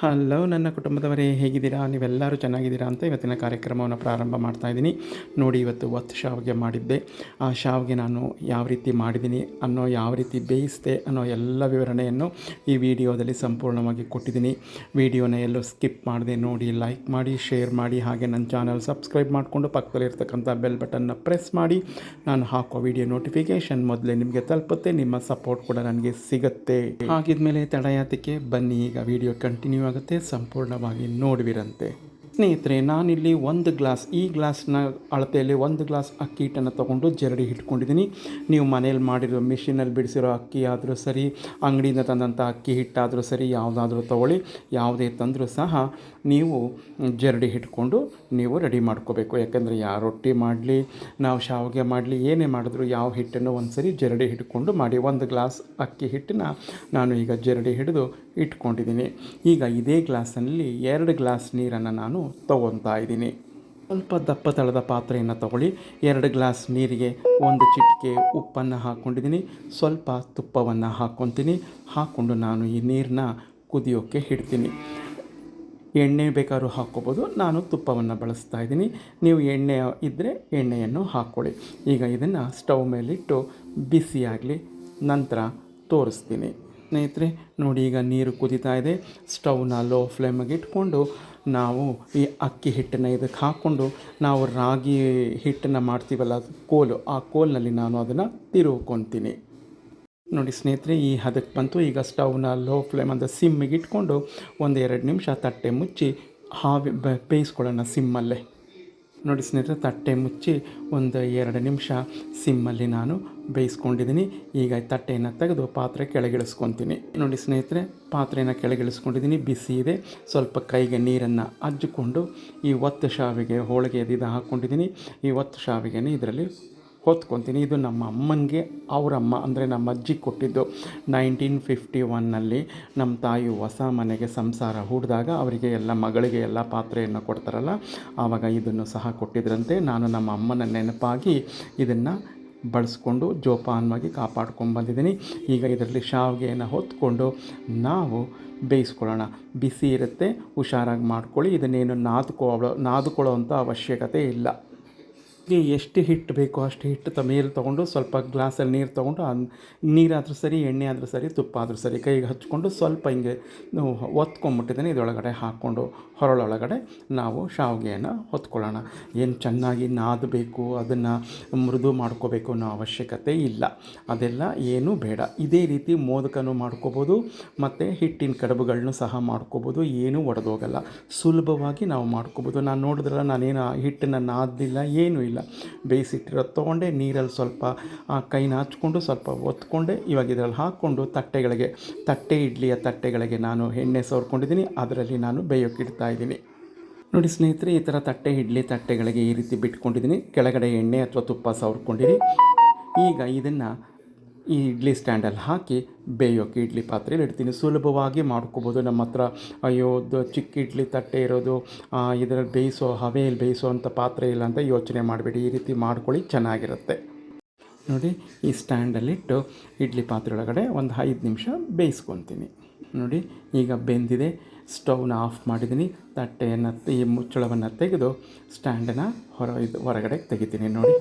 Hello ನನ್ನ ಕುಟುಂಬದವರೇ, ಹೇಗಿದ್ದೀರಾ? ನೀವೆಲ್ಲರೂ ಚೆನ್ನಾಗಿದ್ದೀರಾ ಅಂತ ಇವತ್ತಿನ ಕಾರ್ಯಕ್ರಮವನ್ನು ಪ್ರಾರಂಭ ಮಾಡ್ತಾ ಇದ್ದೀನಿ. ನೋಡಿ, ಇವತ್ತು ಒತ್ತು ಶಾವಿಗೆ ಮಾಡಿದ್ದೆ. ಆ ಶಾವಿಗೆ ನಾನು ಯಾವ ರೀತಿ ಮಾಡಿದ್ದೀನಿ ಅನ್ನೋ ಯಾವ ರೀತಿ ಬೇಯಿಸಿದೆ ಅನ್ನೋ ಎಲ್ಲ ವಿವರಣೆಯನ್ನು ಈ ವಿಡಿಯೋದಲ್ಲಿ ಸಂಪೂರ್ಣವಾಗಿ ಕೊಟ್ಟಿದ್ದೀನಿ. ವಿಡಿಯೋನ ಎಲ್ಲೂ ಸ್ಕಿಪ್ ಮಾಡಿದೆ ನೋಡಿ, ಲೈಕ್ ಮಾಡಿ, ಶೇರ್ ಮಾಡಿ, ಹಾಗೆ ನನ್ನ ಚಾನಲ್ ಸಬ್ಸ್ಕ್ರೈಬ್ ಮಾಡಿಕೊಂಡು ಪಕ್ಕದಲ್ಲಿರ್ತಕ್ಕಂಥ ಬೆಲ್ ಬಟನ್ನ ಪ್ರೆಸ್ ಮಾಡಿ. ನಾನು ಹಾಕೋ ವಿಡಿಯೋ ನೋಟಿಫಿಕೇಷನ್ ಮೊದಲೇ ನಿಮಗೆ ತಲುಪುತ್ತೆ, ನಿಮ್ಮ ಸಪೋರ್ಟ್ ಕೂಡ ನನಗೆ ಸಿಗುತ್ತೆ. ಹಾಗಿದ್ಮೇಲೆ ತಡೆಯಾತಕ್ಕೆ ಬನ್ನಿ, ಈಗ ವಿಡಿಯೋ ಕಂಟಿನ್ಯೂ ಆಗುತ್ತೆ ಸಂಪೂರ್ಣವಾಗಿ ನೋಡುವಿರಂತೆ. ಸ್ನೇಹಿತರೆ, ನಾನಿಲ್ಲಿ ಒಂದು ಗ್ಲಾಸ್, ಈ ಗ್ಲಾಸ್ನ ಅಳತೆಯಲ್ಲಿ ಒಂದು ಗ್ಲಾಸ್ ಅಕ್ಕಿ ಹಿಟ್ಟನ್ನು ತೊಗೊಂಡು ಜರಡಿ ಇಟ್ಕೊಂಡಿದ್ದೀನಿ ನೀವು ಮನೇಲಿ ಮಾಡಿರೋ ಮಿಷಿನಲ್ಲಿ ಬಿಡಿಸಿರೋ ಅಕ್ಕಿ ಆದರೂ ಸರಿ, ಅಂಗಡಿಯಿಂದ ತಂದಂಥ ಅಕ್ಕಿ ಹಿಟ್ಟಾದರೂ ಸರಿ, ಯಾವುದಾದ್ರೂ ತೊಗೊಳ್ಳಿ. ಯಾವುದೇ ತಂದರೂ ಸಹ ನೀವು ಜರಡಿ ಹಿಟ್ಕೊಂಡು ನೀವು ರೆಡಿ ಮಾಡ್ಕೋಬೇಕು. ಯಾಕಂದರೆ ಯಾವ ರೊಟ್ಟಿ ಮಾಡಲಿ, ನಾವು ಶಾವಿಗೆ ಮಾಡಲಿ, ಏನೇ ಮಾಡಿದ್ರು ಯಾವ ಹಿಟ್ಟನ್ನು ಒಂದು ಸರಿ ಜರಡಿ ಹಿಡ್ಕೊಂಡು ಮಾಡಿ. ಒಂದು ಗ್ಲಾಸ್ ಅಕ್ಕಿ ಹಿಟ್ಟನ್ನ ನಾನು ಈಗ ಜರಡಿ ಹಿಡಿದು ಇಟ್ಕೊಂಡಿದ್ದೀನಿ. ಈಗ ಇದೇ ಗ್ಲಾಸಲ್ಲಿ ಎರಡು ಗ್ಲಾಸ್ ನೀರನ್ನು ನಾನು ತೊಗೊತಾ ಇದ್ದೀನಿ ಸ್ವಲ್ಪ ದಪ್ಪ ತಳದ ಪಾತ್ರೆಯನ್ನು ತಗೊಳ್ಳಿ. ಎರಡು ಗ್ಲಾಸ್ ನೀರಿಗೆ ಒಂದು ಚಿಟಿಕೆ ಉಪ್ಪನ್ನು ಹಾಕ್ಕೊಂಡಿದ್ದೀನಿ ಸ್ವಲ್ಪ ತುಪ್ಪವನ್ನು ಹಾಕ್ಕೊತೀನಿ ಹಾಕ್ಕೊಂಡು ನಾನು ಈ ನೀರನ್ನ ಕುದಿಯೋಕ್ಕೆ ಇಡ್ತೀನಿ. ಎಣ್ಣೆ ಬೇಕಾದ್ರೂ ಹಾಕ್ಕೋಬೋದು. ನಾನು ತುಪ್ಪವನ್ನು ಬಳಸ್ತಾ ಇದ್ದೀನಿ ನೀವು ಎಣ್ಣೆ ಇದ್ದರೆ ಎಣ್ಣೆಯನ್ನು ಹಾಕ್ಕೊಳ್ಳಿ. ಈಗ ಇದನ್ನು ಸ್ಟವ್ ಮೇಲಿಟ್ಟು ಬಿಸಿಯಾಗಲಿ ನಂತರ ತೋರಿಸ್ತೀನಿ. ಸ್ನೇಹಿತರೆ, ನೋಡಿ ಈಗ ನೀರು ಕುದೀತಾ ಇದೆ. ಸ್ಟವ್ನ ಲೋ ಫ್ಲೇಮಿಗೆ ಇಟ್ಕೊಂಡು ನಾವು ಈ ಅಕ್ಕಿ ಹಿಟ್ಟನ್ನು ಇದಕ್ಕೆ ಹಾಕ್ಕೊಂಡು ನಾವು ರಾಗಿ ಹಿಟ್ಟನ್ನು ಮಾಡ್ತೀವಲ್ಲ ಕೋಲು, ಆ ಕೋಲ್ನಲ್ಲಿ ನಾನು ಅದನ್ನು ತಿರುವುಕೊತೀನಿ ನೋಡಿ ಸ್ನೇಹಿತರೆ, ಈ ಹದಕ್ಕೆ ಬಂತು. ಈಗ ಸ್ಟವ್ನ ಲೋ ಫ್ಲೇಮ್ ಅಂದರೆ ಸಿಮ್ಮಿಗೆ ಇಟ್ಕೊಂಡು ಒಂದು ಎರಡು ನಿಮಿಷ ತಟ್ಟೆ ಮುಚ್ಚಿ ಹಾವಿ ಬೇಯಿಸ್ಕೊಳ್ಳೋಣ ಸಿಮ್ಮಲ್ಲೇ. ನೋಡಿ ಸ್ನೇಹಿತರೆ, ತಟ್ಟೆ ಮುಚ್ಚಿ ಒಂದು ಎರಡು ನಿಮಿಷ ಸಿಮ್ಮಲ್ಲಿ ನಾನು ಬೇಯಿಸ್ಕೊಂಡಿದ್ದೀನಿ. ಈಗ ತಟ್ಟೆಯನ್ನು ತೆಗೆದು ಪಾತ್ರೆ ಕೆಳಗಿಳಿಸ್ಕೊತೀನಿ. ನೋಡಿ ಸ್ನೇಹಿತರೆ, ಪಾತ್ರೆಯನ್ನು ಕೆಳಗಿಳಿಸ್ಕೊಂಡಿದ್ದೀನಿ. ಬಿಸಿ ಇದೆ. ಸ್ವಲ್ಪ ಕೈಗೆ ನೀರನ್ನು ಅಜ್ಜಿಕೊಂಡು ಈ ಒತ್ತು ಶಾವಿಗೆ ಹೋಳಿಗೆ ಇದು ಹಾಕ್ಕೊಂಡಿದ್ದೀನಿ ಈ ಒತ್ತು ಶಾವಿಗೆನ ಇದರಲ್ಲಿ ಹೊತ್ಕೊತೀನಿ ಇದು ನಮ್ಮ ಅಮ್ಮನಿಗೆ ಅವರಮ್ಮ ಅಂದರೆ ನಮ್ಮ ಅಜ್ಜಿ ಕೊಟ್ಟಿದ್ದು. ನೈನ್ಟೀನ್ ಫಿಫ್ಟಿ ಒನ್ನಲ್ಲಿ ನಮ್ಮ ತಾಯಿ ಹೊಸ ಮನೆಗೆ ಸಂಸಾರ ಹೂಡಿದಾಗ ಅವರಿಗೆ ಎಲ್ಲ ಮಗಳಿಗೆ ಎಲ್ಲ ಪಾತ್ರೆಯನ್ನು ಕೊಡ್ತಾರಲ್ಲ, ಆವಾಗ ಇದನ್ನು ಸಹ ಕೊಟ್ಟಿದ್ರಂತೆ. ನಾನು ನಮ್ಮ ಅಮ್ಮನ ನೆನಪಾಗಿ ಇದನ್ನು ಬಳಸ್ಕೊಂಡು ಜೋಪಾನವಾಗಿ ಕಾಪಾಡ್ಕೊಂಡು ಬಂದಿದ್ದೀನಿ. ಈಗ ಇದರಲ್ಲಿ ಶಾವಿಗೆಯನ್ನು ಹೊತ್ಕೊಂಡು ನಾವು ಬೇಯಿಸ್ಕೊಳ್ಳೋಣ. ಬಿಸಿ ಇರುತ್ತೆ, ಹುಷಾರಾಗಿ ಮಾಡ್ಕೊಳ್ಳಿ. ಇದನ್ನೇನು ನಾದ್ಕೊಳ್ಳೋ ನಾದ್ಕೊಳ್ಳೋ ಅಂಥ ಅವಶ್ಯಕತೆ ಇಲ್ಲ. ಈ ಎಷ್ಟು ಹಿಟ್ಟು ಬೇಕೋ ಅಷ್ಟು ಹಿಟ್ಟು ತ ಮೇಲೆ ತೊಗೊಂಡು ಸ್ವಲ್ಪ ಗ್ಲಾಸಲ್ಲಿ ನೀರು ತೊಗೊಂಡು ನೀರಾದರೂ ಸರಿ ಎಣ್ಣೆ ಆದರೂ ಸರಿ ತುಪ್ಪ ಆದರೂ ಸರಿ ಕೈಗೆ ಹಚ್ಕೊಂಡು ಸ್ವಲ್ಪ ಹಿಂಗೆ ಒತ್ಕೊಂಬಿಟ್ಟಿದ್ದೀನಿ ಇದರೊಳಗಡೆ ಹಾಕ್ಕೊಂಡು ಹೊರಳೊಳಗಡೆ ನಾವು ಶಾವಿಗೆಯನ್ನು ಹೊತ್ಕೊಳ್ಳೋಣ. ಏನು ಚೆನ್ನಾಗಿ ನಾದಬೇಕು ಅದನ್ನು ಮೃದು ಮಾಡ್ಕೋಬೇಕು ಅನ್ನೋ ಅವಶ್ಯಕತೆ ಇಲ್ಲ. ಅದೆಲ್ಲ ಏನೂ ಬೇಡ. ಇದೇ ರೀತಿ ಮೋದಕನೂ ಮಾಡ್ಕೋಬೋದು, ಮತ್ತು ಹಿಟ್ಟಿನ ಕಡುಬುಗಳನ್ನೂ ಸಹ ಮಾಡ್ಕೋಬೋದು, ಏನೂ ಒಡೆದೋಗಲ್ಲ. ಸುಲಭವಾಗಿ ನಾವು ಮಾಡ್ಕೋಬೋದು. ನಾನು ನೋಡಿದ್ರೆ ನಾನೇನು ಹಿಟ್ಟನ್ನು ನಾದಲಿಲ್ಲ, ಏನೂ ಇಲ್ಲ. ಬೇಯಿಸಿಟ್ಟಿರೋದು ತೊಗೊಂಡೆ ನೀರಲ್ಲಿ ಸ್ವಲ್ಪ ಕೈನ ಹಚ್ಕೊಂಡು ಸ್ವಲ್ಪ ಒತ್ಕೊಂಡೆ, ಇವಾಗ ಇದರಲ್ಲಿ ಹಾಕ್ಕೊಂಡು ತಟ್ಟೆಗಳಿಗೆ, ತಟ್ಟೆ ಇಡ್ಲಿಯ ತಟ್ಟೆಗಳಿಗೆ ನಾನು ಎಣ್ಣೆ ಸವರ್ಕೊಂಡಿದ್ದೀನಿ, ಅದರಲ್ಲಿ ನಾನು ಬೇಯೋಕ್ಕಿಡ್ತಾ ಇದ್ದೀನಿ. ನೋಡಿ ಸ್ನೇಹಿತರೆ, ಈ ಥರ ತಟ್ಟೆ ಇಡ್ಲಿ ತಟ್ಟೆಗಳಿಗೆ ಈ ರೀತಿ ಬಿಟ್ಕೊಂಡಿದ್ದೀನಿ. ಕೆಳಗಡೆ ಎಣ್ಣೆ ಅಥವಾ ತುಪ್ಪ ಸವರ್ಕೊಂಡಿರಿ ಈಗ ಇದನ್ನು ಈ ಇಡ್ಲಿ ಸ್ಟ್ಯಾಂಡಲ್ಲಿ ಹಾಕಿ ಬೇಯೋಕ್ಕೆ ಇಡ್ಲಿ ಪಾತ್ರೆಯಲ್ಲಿ ಇಡ್ತೀನಿ. ಸುಲಭವಾಗಿ ಮಾಡ್ಕೋಬೋದು. ನಮ್ಮ ಹತ್ರ, ಅಯ್ಯೋ ಚಿಕ್ಕ ಇಡ್ಲಿ ತಟ್ಟೆ ಇರೋದು ಇದರಲ್ಲಿ ಬೇಯಿಸೋ, ಹವೆಯಲ್ಲಿ ಬೇಯಿಸೋ ಅಂಥ ಪಾತ್ರೆ ಇಲ್ಲ ಅಂತ ಯೋಚನೆ ಮಾಡಬೇಡಿ. ಈ ರೀತಿ ಮಾಡ್ಕೊಳ್ಳಿ, ಚೆನ್ನಾಗಿರುತ್ತೆ. ನೋಡಿ, ಈ ಸ್ಟ್ಯಾಂಡಲ್ಲಿಟ್ಟು ಇಡ್ಲಿ ಪಾತ್ರೆ ಒಳಗಡೆ ಒಂದು ಐದು ನಿಮಿಷ ಬೇಯಿಸ್ಕೊತೀನಿ. ನೋಡಿ, ಈಗ ಬೆಂದಿದೆ. ಸ್ಟವ್ನ ಆಫ್ ಮಾಡಿದ್ದೀನಿ. ತಟ್ಟೆಯನ್ನು, ಈ ಮುಚ್ಚಳವನ್ನು ತೆಗೆದು ಸ್ಟ್ಯಾಂಡನ್ನು ಹೊರ, ಇದು ಹೊರಗಡೆ ತೆಗಿತೀನಿ. ನೋಡಿ.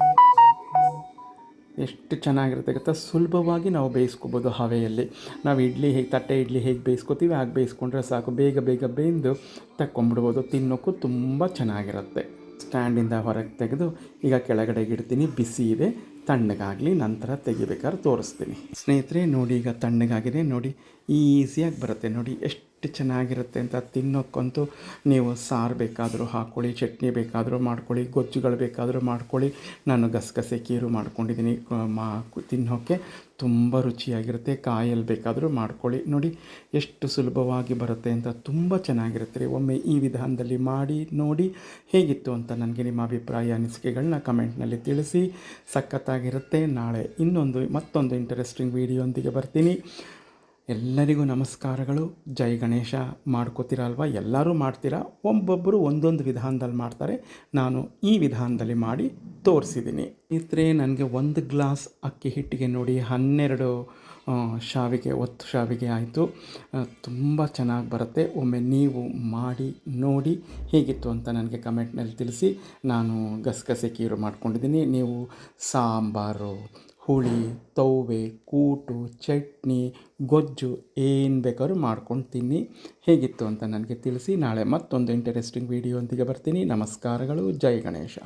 ಎಷ್ಟು ಚೆನ್ನಾಗಿರುತ್ತೆ ಗೊತ್ತಾ? ಸುಲಭವಾಗಿ ನಾವು ಬೇಯಿಸ್ಕೋಬೋದು ಹವೆಯಲ್ಲಿ. ನಾವು ಇಡ್ಲಿ ಹೇಗೆ, ತಟ್ಟೆ ಇಡ್ಲಿ ಹೇಗೆ ಬೇಯಿಸ್ಕೋತೀವಿ, ಹಾಗೆ ಬೇಯಿಸ್ಕೊಂಡ್ರೆ ಸಾಕು. ಬೇಗ ಬೇಗ ಬೆಂದು ತಕ್ಕೊಂಬಿಡ್ಬೋದು ತಿನ್ನೋಕ್ಕೂ ತುಂಬ ಚೆನ್ನಾಗಿರುತ್ತೆ. ಸ್ಟ್ಯಾಂಡಿಂದ ಹೊರಗೆ ತೆಗೆದು ಈಗ ಕೆಳಗಡೆಗೆ ಇಡ್ತೀನಿ. ಬಿಸಿ ಇದೆ. ತಣ್ಣಗಾಗಲಿ ನಂತರ ತೆಗಿಬೇಕಾದ್ರೆ ತೋರಿಸ್ತೀನಿ. ಸ್ನೇಹಿತರೆ, ನೋಡಿ ಈಗ ತಣ್ಣಗಾಗಿದೆ. ನೋಡಿ, ಈಸಿಯಾಗಿ ಬರುತ್ತೆ. ನೋಡಿ, ಎಷ್ಟು ಚೆನ್ನಾಗಿರುತ್ತೆ ಅಂತ ತಿನ್ನೋಕ್ಕಂತೂ ನೀವು ಸಾರು ಬೇಕಾದರೂ ಹಾಕ್ಕೊಳ್ಳಿ, ಚಟ್ನಿ ಬೇಕಾದರೂ ಮಾಡ್ಕೊಳ್ಳಿ, ಗೊಜ್ಜುಗಳು ಬೇಕಾದರೂ ಮಾಡ್ಕೊಳ್ಳಿ. ನಾನು ಗಸಗಸೆ ಕೀರು ಮಾಡ್ಕೊಂಡಿದ್ದೀನಿ ಮಾ ತಿನ್ನೋಕ್ಕೆ ತುಂಬ ರುಚಿಯಾಗಿರುತ್ತೆ. ಕಾಯಲ್ಲಿ ಬೇಕಾದರೂ ಮಾಡ್ಕೊಳ್ಳಿ. ನೋಡಿ, ಎಷ್ಟು ಸುಲಭವಾಗಿ ಬರುತ್ತೆ ಅಂತ ತುಂಬ ಚೆನ್ನಾಗಿರುತ್ತೆ ರೀ. ಒಮ್ಮೆ ಈ ವಿಧಾನದಲ್ಲಿ ಮಾಡಿ, ನೋಡಿ ಹೇಗಿತ್ತು ಅಂತ ನನಗೆ ನಿಮ್ಮ ಅಭಿಪ್ರಾಯ, ಅನಿಸಿಕೆಗಳನ್ನ ಕಮೆಂಟ್ನಲ್ಲಿ ತಿಳಿಸಿ. ಸಖತ್ತಾಗಿರುತ್ತೆ. ನಾಳೆ ಇನ್ನೊಂದು, ಮತ್ತೊಂದು ಇಂಟ್ರೆಸ್ಟಿಂಗ್ ವೀಡಿಯೋಂದಿಗೆ ಬರ್ತೀನಿ. ಎಲ್ಲರಿಗೂ ನಮಸ್ಕಾರಗಳು. ಜೈ ಗಣೇಶ ಮಾಡ್ಕೋತೀರಲ್ವ? ಎಲ್ಲರೂ ಮಾಡ್ತೀರಾ? ಒಬ್ಬೊಬ್ಬರು ಒಂದೊಂದು ವಿಧಾನದಲ್ಲಿ ಮಾಡ್ತಾರೆ. ನಾನು ಈ ವಿಧಾನದಲ್ಲಿ ಮಾಡಿ ತೋರಿಸಿದ್ದೀನಿ. ಇದ್ರೆ ನನಗೆ ಒಂದು ಗ್ಲಾಸ್ ಅಕ್ಕಿ ಹಿಟ್ಟಿಗೆ ನೋಡಿ, ಹನ್ನೆರಡು ಶಾವಿಗೆ, ಒತ್ತು ಶಾವಿಗೆ ಆಯಿತು. ತುಂಬ ಚೆನ್ನಾಗಿ ಬರುತ್ತೆ. ಒಮ್ಮೆ ನೀವು ಮಾಡಿ, ನೋಡಿ ಹೇಗಿತ್ತು ಅಂತ ನನಗೆ ಕಮೆಂಟ್ನಲ್ಲಿ ತಿಳಿಸಿ. ನಾನು ಗಸಗಸೆ ಕೀರು ಮಾಡ್ಕೊಂಡಿದ್ದೀನಿ. ನೀವು ಸಾಂಬಾರು ಹುಳಿ, ತೌವೆ, ಕೂಟು, ಚಟ್ನಿ, ಗೊಜ್ಜು ಏನು ಬೇಕಾದ್ರೂ ಮಾಡ್ಕೊಂಡು ತಿನ್ನಿ ಹೇಗಿತ್ತು ಅಂತ ನನಗೆ ತಿಳಿಸಿ ನಾಳೆ ಮತ್ತೊಂದು ಇಂಟರೆಸ್ಟಿಂಗ್ ವಿಡಿಯೋ ಒಂದಿಗೆ ಬರ್ತೀನಿ. ನಮಸ್ಕಾರಗಳು. ಜೈ ಗಣೇಶ.